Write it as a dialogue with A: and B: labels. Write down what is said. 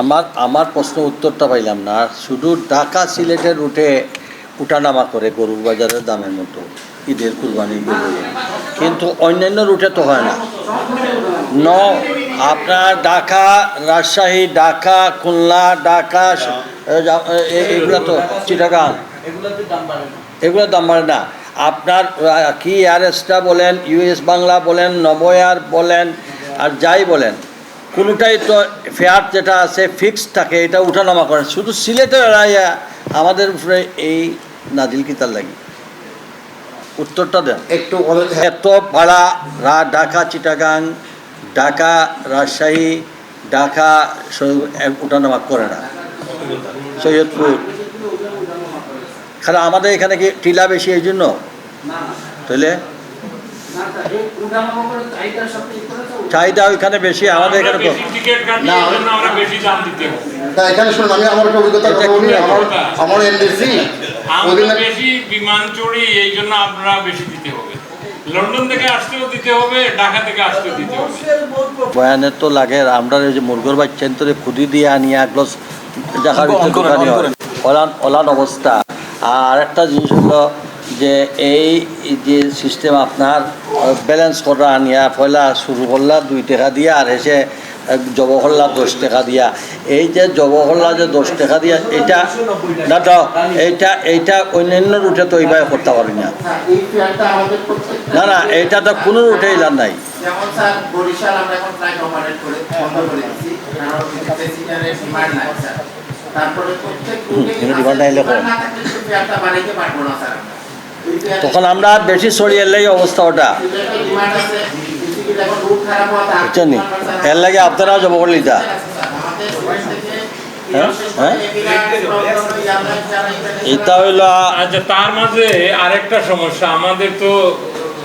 A: আমার আমার প্রশ্ন উত্তরটা পাইলাম না। শুধু ঢাকা সিলেটের রুটে উঠানামা করে গরুর বাজারের দামের মতো ঈদের কুরবানি কিন্তু অন্যান্য রুটে তো হয় না। ন, আপনার ঢাকা, রাজশাহী, ঢাকা, খুলনা, ঢাকা এগুলো তো চিটাগাং। এগুলোর দাম বাড়ে না। আপনার কি এয়ারএসটা বলেন ইউএস বাংলা বলেন নবয়ার বলেন, আর যাই বলেন কোনোটাই তো ফেয়ার যেটা আছে ফিক্সড থাকে এটা উঠানামা করে শুধু সিলেটের এড়াইয়া আমাদের উপরে এই নাজিল কিতার লাগি? উত্তরটা দেন।
B: একটু
A: এত ভাড়া রা- ঢাকা চিটাগাং ঢাকা রাজশাহী ঢাকা উঠানামা করে না। সৈয়দপুর। খালি আমাদের এখানে কি টিলা বেশি এই জন্য? তাহলে চাহিদা ওইখানে বেশি আমাদের এখানে কম।
C: বেশি টিকিট কাটি
B: না,
C: আমরা বেশি দাম দিতে হবে।
B: না এখানে শুনুন আমি আমার একটা অভিজ্ঞতা আমার আমার এনডিসি
C: আমরা বেশি বিমান চড়ি এই জন্য আপনারা বেশি দিতে হবে। লন্ডন থেকে আসতেও দিতে হবে ঢাকা থেকে আসতেও দিতে হবে।
A: বয়ানের তো লাগে আমরা ওই যে মুরগর বাচ্চা তোরে খুদি দিয়ে আনিয়া অবস্থা। আর একটা জিনিস হলো যে এই যে সিস্টেম আপনার ব্যালেন্স করা আনিয়া পয়লা শুরু করলা দুই টাকা দিয়া আর এসে জব করলা দশ টাকা দিয়া। এই যে জব করলা যে দশ টাকা দিয়া এটা না এইটা এইটা অন্যান্য রুটে তো এইভাবে করতে পারি না। না না এইটা তো কোনো রুটে ইলাম নাই।
D: ডিমান্ড তারপরে প্রত্যেক
A: কম।
D: না স্যার
A: তখন আমরা বেশি ছড়িয়ে এলেই অবস্থা ওটা। বুঝছেন এর লাগে আপনারা জব
D: বলি এখানে-
A: এটা
C: আচ্ছা তার মাঝে আরেকটা সমস্যা। আমাদের তো